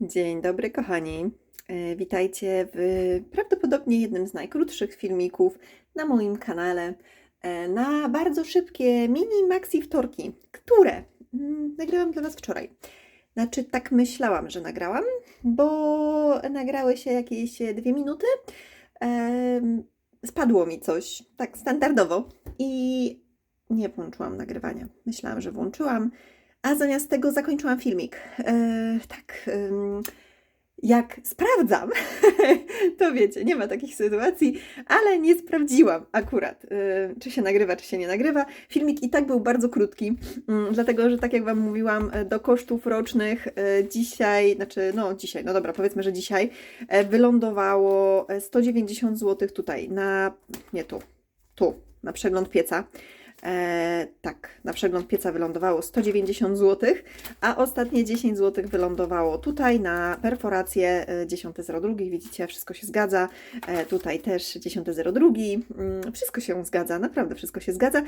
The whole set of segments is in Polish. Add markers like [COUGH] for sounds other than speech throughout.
Dzień dobry, kochani. E, Witajcie w prawdopodobnie jednym z najkrótszych filmików na moim kanale e, na bardzo szybkie mini maxi wtorki, które mm, nagrałam dla Was wczoraj. Znaczy, tak myślałam, że nagrałam, bo nagrały się jakieś dwie minuty. Em, Spadło mi coś, tak standardowo, i nie włączyłam nagrywania. Myślałam, że włączyłam, a zamiast tego zakończyłam filmik. E, tak. jak sprawdzam, [LAUGHS] to wiecie, nie ma takich sytuacji, ale nie sprawdziłam akurat, y, czy się nagrywa, czy się nie nagrywa. Filmik i tak był bardzo krótki, mm, dlatego że tak jak Wam mówiłam, e, do kosztów rocznych e, dzisiaj, znaczy no dzisiaj, no dobra, powiedzmy, że dzisiaj e, wylądowało e, 190 zł tutaj na, nie tu, tu, na przegląd pieca. E, tak, na przegląd pieca wylądowało 190 zł, a ostatnie 10 zł wylądowało tutaj na perforację e, 10.02. Widzicie, wszystko się zgadza. E, tutaj też 10.02. Mm, Wszystko się zgadza, naprawdę wszystko się zgadza.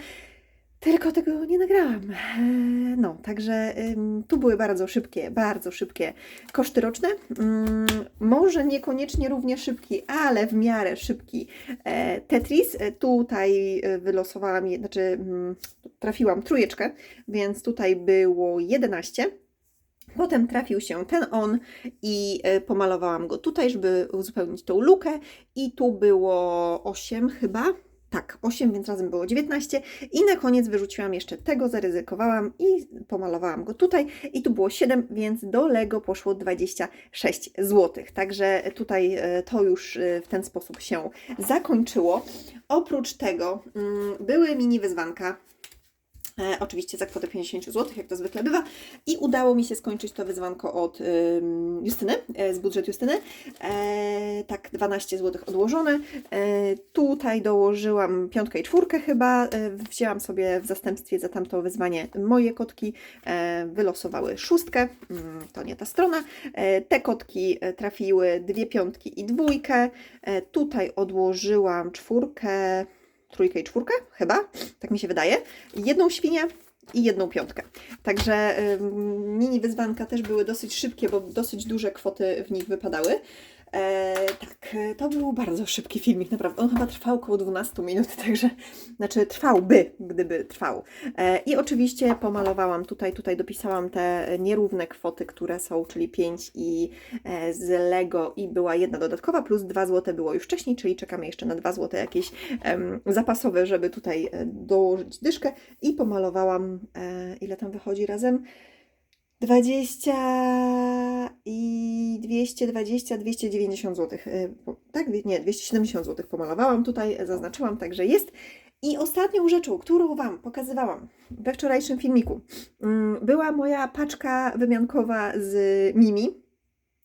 Tylko tego nie nagrałam. E, No, także tu były bardzo szybkie, bardzo szybkie koszty roczne. Mm, Może niekoniecznie równie szybki, ale w miarę szybki e, Tetris. E, Tutaj wylosowałam, znaczy mm, trafiłam trójeczkę, więc tutaj było 11. Potem trafił się ten on i pomalowałam go tutaj, żeby uzupełnić tą lukę. I tu było 8 chyba. Tak, 8, więc razem było 19. I na koniec wyrzuciłam jeszcze tego, zaryzykowałam i pomalowałam go tutaj. I tu było 7, więc do Lego poszło 26 zł. Także tutaj e, to już e, w ten sposób się zakończyło. Oprócz tego mm, były mini wyzwanka. E, oczywiście za kwotę 50 zł, jak to zwykle bywa. I udało mi się skończyć to wyzwanko od Justyny, e, z budżetu Justyny. E, tak, 12 zł odłożone. Tutaj dołożyłam piątkę i czwórkę chyba. Wzięłam sobie w zastępstwie za tamto wyzwanie moje kotki. Wylosowały szóstkę. Mm, to nie ta strona. Te kotki trafiły dwie piątki i dwójkę. Tutaj odłożyłam czwórkę trójkę i czwórkę, chyba, tak mi się wydaje, jedną świnię i jedną piątkę. Także mini wyzwanka też były dosyć szybkie, bo dosyć duże kwoty w nich wypadały. E, tak, e, to był bardzo szybki filmik, naprawdę. On chyba trwał około 12 minut, [LAUGHS] także, znaczy trwałby, gdyby trwał. E, I oczywiście pomalowałam tutaj, tutaj dopisałam te nierówne kwoty, które są, czyli 5 i e, z Lego i była jedna dodatkowa, plus 2 zł było już wcześniej, czyli czekamy jeszcze na 2 zł jakieś zapasowe, żeby tutaj e, dołożyć dyszkę i pomalowałam, e, ile tam wychodzi razem? 20 i 220, 290 zł. Po- Tak, nie, 270 zł pomalowałam tutaj, e, zaznaczyłam, także jest. I ostatnią rzeczą, którą Wam pokazywałam we wczorajszym filmiku, mm, była moja paczka wymiankowa z Mimi.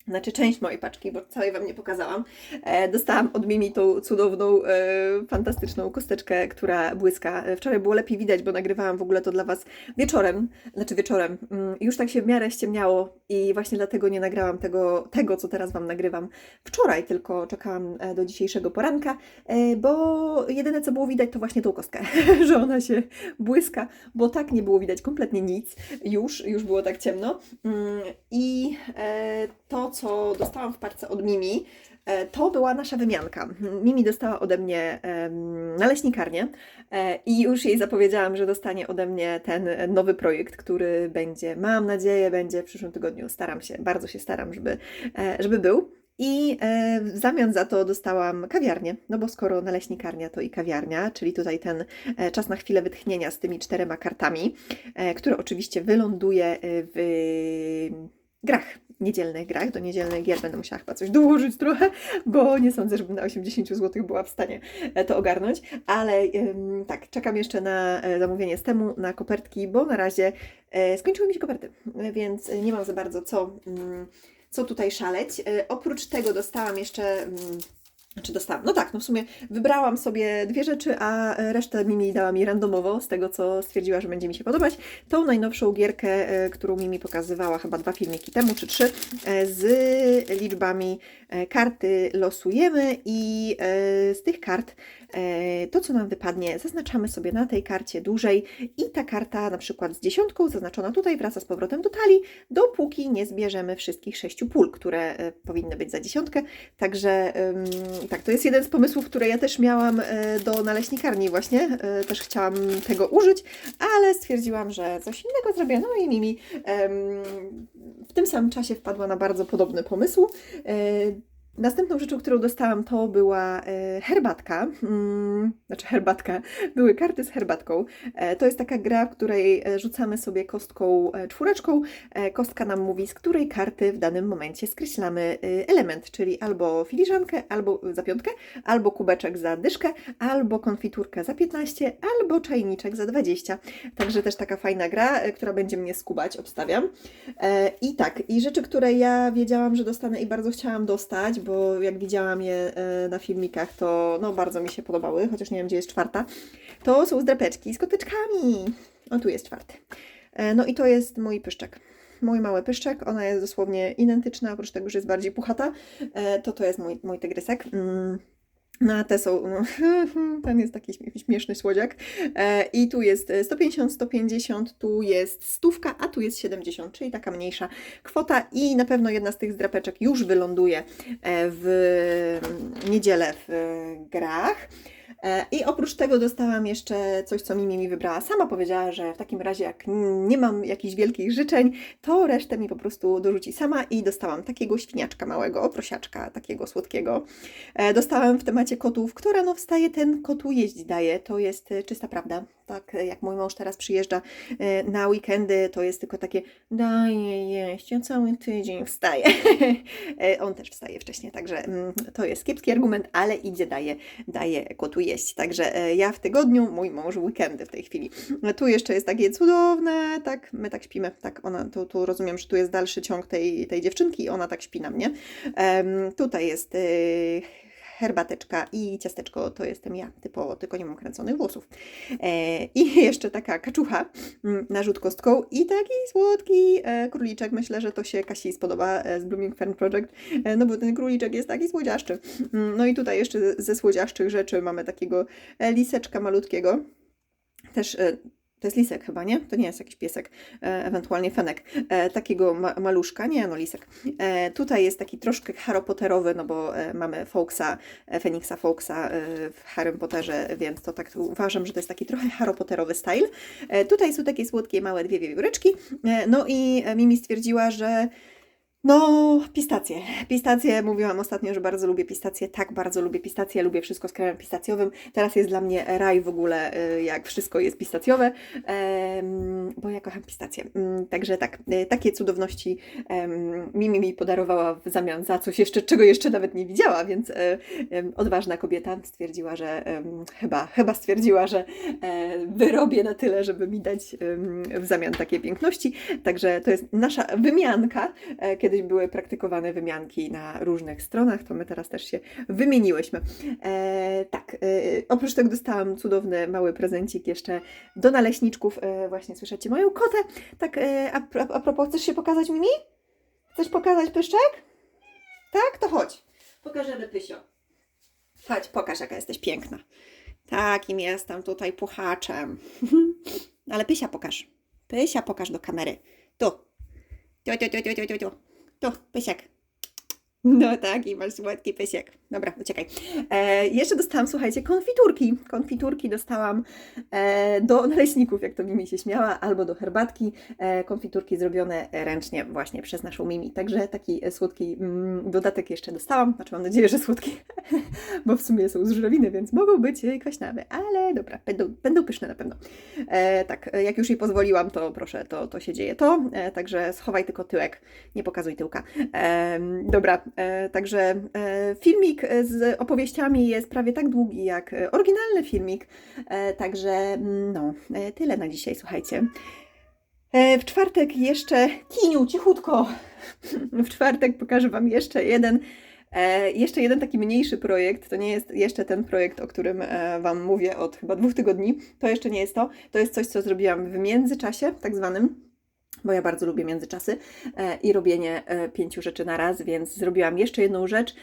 Znaczy część mojej paczki, bo całej Wam nie pokazałam. E, dostałam od Mimi tą cudowną, e, fantastyczną kosteczkę, która błyska. E, Wczoraj było lepiej widać, bo nagrywałam w ogóle to dla Was wieczorem, znaczy wieczorem. Mm, Już tak się w miarę ściemniało i właśnie dlatego nie nagrałam tego, tego co teraz Wam nagrywam wczoraj, tylko czekałam do dzisiejszego poranka, bo jedyne co było widać to właśnie tą kostkę, [LAUGHS] że ona się błyska, bo tak nie było widać kompletnie nic. Już, już było tak ciemno. Mm, I to, co dostałam w parce od Mimi, e, to była nasza wymianka. Mimi dostała ode mnie naleśnikarnię e, i już jej zapowiedziałam, że dostanie ode mnie ten nowy projekt, który będzie, mam nadzieję, będzie w przyszłym tygodniu. Staram się, bardzo się staram, żeby, e, żeby był. I w zamian za to dostałam kawiarnię, no bo skoro naleśnikarnia to i kawiarnia, czyli tutaj ten czas na chwilę wytchnienia z tymi czterema kartami, które oczywiście wyląduje w grach, niedzielnych grach. Do niedzielnych gier będę musiała chyba coś dołożyć trochę, bo nie sądzę, żebym na 80 zł była w stanie e, to ogarnąć, ale tak, czekam jeszcze na e, zamówienie z temu, na kopertki, bo na razie e, skończyły mi się koperty, więc nie mam za bardzo co, mm, co tutaj szaleć. Oprócz tego dostałam jeszcze mm, Czy dostałam? No tak, no w sumie wybrałam sobie dwie rzeczy, a resztę Mimi dała mi randomowo, z tego co stwierdziła, że będzie mi się podobać. Tą najnowszą gierkę, e, którą Mimi pokazywała chyba dwa filmiki temu, czy trzy, e, z liczbami e, karty losujemy i z tych kart to, co nam wypadnie, zaznaczamy sobie na tej karcie dłużej i ta karta na przykład z dziesiątką zaznaczona tutaj wraca z powrotem do talii, dopóki nie zbierzemy wszystkich sześciu pól, które powinny być za dziesiątkę. Także tak, to jest jeden z pomysłów, które ja też miałam e, do naleśnikarni właśnie. E, Też chciałam tego użyć, ale stwierdziłam, że coś innego zrobię. No i Mimi w tym samym czasie wpadła na bardzo podobny pomysł. Następną rzeczą, którą dostałam, to była e, herbatka. Mm, znaczy herbatka, [LAUGHS] były karty z herbatką. E, To jest taka gra, w której e, rzucamy sobie kostką czwóreczką. Kostka nam mówi, z której karty w danym momencie skreślamy element, czyli albo filiżankę, albo za piątkę, albo kubeczek za dyszkę, albo konfiturkę za 15, albo czajniczek za 20. Także też taka fajna gra, która będzie mnie skubać, obstawiam. I tak, i rzeczy, które ja wiedziałam, że dostanę i bardzo chciałam dostać, bo jak widziałam je e, na filmikach, to no bardzo mi się podobały, chociaż nie wiem, gdzie jest czwarta. To są zdrapeczki z kotyczkami. O, tu jest czwarty. E, No i to jest mój pyszczek. Mój mały pyszczek, ona jest dosłownie identyczna, oprócz tego, że jest bardziej puchata. E, To to jest mój, mój tygrysek. Mm. No te są, no, [LAUGHS] ten jest taki śmie- śmieszny słodziak. E, I tu jest e, 150, 150, tu jest stówka, a tu jest 70, czyli taka mniejsza kwota. I na pewno jedna z tych zdrapeczek już wyląduje e, w niedzielę w e, grach. E, I oprócz tego dostałam jeszcze coś, co Mimi mi wybrała. Sama powiedziała, że w takim razie, jak nie mam jakichś wielkich życzeń, to resztę mi po prostu dorzuci sama i dostałam takiego świniaczka małego, prosiaczka, takiego słodkiego. E, Dostałam w temacie kotów, kto rano wstaje, ten kotu jeść daje. To jest e, czysta prawda. Tak e, jak mój mąż teraz przyjeżdża e, na weekendy, to jest tylko takie daję jeść, ja cały tydzień wstaję. [LAUGHS] E, On też wstaje wcześniej, także mm, to jest kiepski argument, ale idzie, daje, daje kotu jeść. Także e, ja w tygodniu, mój mąż weekendy w tej chwili. E, Tu jeszcze jest takie cudowne, tak, my tak śpimy, tak, ona, tu, tu rozumiem, że tu jest dalszy ciąg tej, tej dziewczynki i ona tak śpi na mnie. Em, tutaj jest herbateczka i ciasteczko to jestem ja, typowo, tylko nie mam kręconych włosów. E, I [LAUGHS] jeszcze taka kaczucha, mm, narzut kostką i taki słodki e, króliczek. Myślę, że to się Kasi spodoba e, z Blooming Fern Project, e, no bo ten króliczek jest taki słodziaszczy. Mm, No i tutaj jeszcze ze słodziaszczych rzeczy mamy takiego e, liseczka malutkiego. Też e, to jest lisek chyba, nie? To nie jest jakiś piesek, e, ewentualnie fenek. E, takiego ma maluszka, nie no lisek. E, tutaj jest taki troszkę Harry no bo e, mamy Fawkesa, e, Feniksa Fawkesa e, w Harrym Potterze, więc to tak uważam, że to jest taki trochę Harry Potterowy style. E, tutaj są takie słodkie, małe dwie wiewióreczki. E, no i Mimi stwierdziła, że no, pistacje. Pistacje, mówiłam ostatnio, że bardzo lubię pistacje. Tak, bardzo lubię pistacje, lubię wszystko z kremem pistacjowym. Teraz jest dla mnie raj w ogóle, y, jak wszystko jest pistacjowe, bo ja kocham pistacje. Mm, Także tak, y, takie cudowności Mimi mi podarowała w zamian za coś jeszcze, czego jeszcze nawet nie widziała, więc em, odważna kobieta stwierdziła, że chyba, chyba stwierdziła, że e, wyrobię na tyle, żeby mi dać w zamian takie piękności. Także to jest nasza wymianka. E, Kiedyś były praktykowane wymianki na różnych stronach, to my teraz też się wymieniłyśmy. E, tak, e, oprócz tego dostałam cudowny mały prezencik jeszcze do naleśniczków. E, właśnie słyszycie moją kotę. Tak, e, a, a, a propos, chcesz się pokazać Mimi? Chcesz pokazać pyszczek? Tak, to chodź. Pokażemy Pysio. Chodź, pokaż jaka jesteś piękna. Takim jestem tutaj puchaczem. [LAUGHS] Ale Pysia pokaż. Pysia pokaż do kamery. Tu. Tu, tu, tu, tu, tu, tu, tu. Tu, Pysiek. No tak, i masz słodki pysiek. Dobra, uciekaj. E, jeszcze dostałam, słuchajcie, konfiturki. Konfiturki dostałam e, do naleśników, jak to Mimi się śmiała, albo do herbatki. E, konfiturki zrobione ręcznie właśnie przez naszą Mimi. Także taki słodki mm, dodatek jeszcze dostałam. Znaczy mam nadzieję, że słodki, [LAUGHS] bo w sumie są z żurawiny, więc mogą być e, kwaśnawe. Ale dobra, będą, będą pyszne na pewno. E, tak, e, jak już jej pozwoliłam, to proszę, to, to się dzieje to. E, także schowaj tylko tyłek, nie pokazuj tyłka. E, dobra, e, także e, filmik z opowieściami jest prawie tak długi jak oryginalny filmik. E, także mm, no, e, tyle na dzisiaj, słuchajcie. E, W czwartek jeszcze kiniu, cichutko. [LAUGHS] W czwartek pokażę Wam jeszcze jeden jeszcze jeden taki mniejszy projekt, to nie jest jeszcze ten projekt, o którym Wam mówię od chyba dwóch tygodni, to jeszcze nie jest to, to jest coś, co zrobiłam w międzyczasie, tak zwanym, bo ja bardzo lubię międzyczasy e, i robienie e, pięciu rzeczy na raz, więc zrobiłam jeszcze jedną rzecz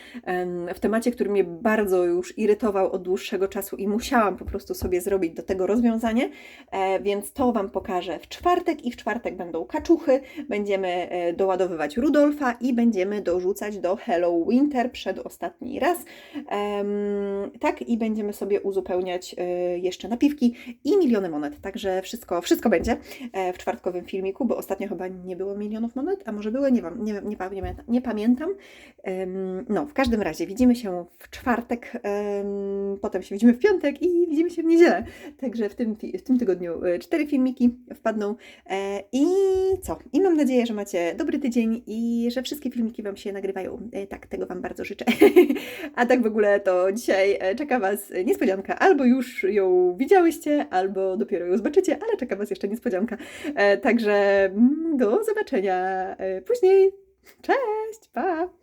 w temacie, który mnie bardzo już irytował od dłuższego czasu i musiałam po prostu sobie zrobić do tego rozwiązanie, e, więc to Wam pokażę w czwartek i w czwartek będą kaczuchy, będziemy doładowywać Rudolfa i będziemy dorzucać do Hello Winter przedostatni raz. Tak, i będziemy sobie uzupełniać jeszcze napiwki i miliony monet, także wszystko, wszystko będzie w czwartkowym filmiku, bo ostatnio chyba nie było milionów monet, a może były, nie, wiem, nie, nie, pamiętam, nie pamiętam. No, w każdym razie widzimy się w czwartek, em, potem się widzimy w piątek i widzimy się w niedzielę. Także w tym, w tym tygodniu e, cztery filmiki wpadną. E, I co? I mam nadzieję, że macie dobry tydzień i że wszystkie filmiki Wam się nagrywają. E, Tak, tego Wam bardzo życzę. [LAUGHS] A tak w ogóle to dzisiaj e, czeka Was niespodzianka. Albo już ją widziałyście, albo dopiero ją zobaczycie, ale czeka Was jeszcze niespodzianka. E, Także mm, do zobaczenia później. Cześć, pa!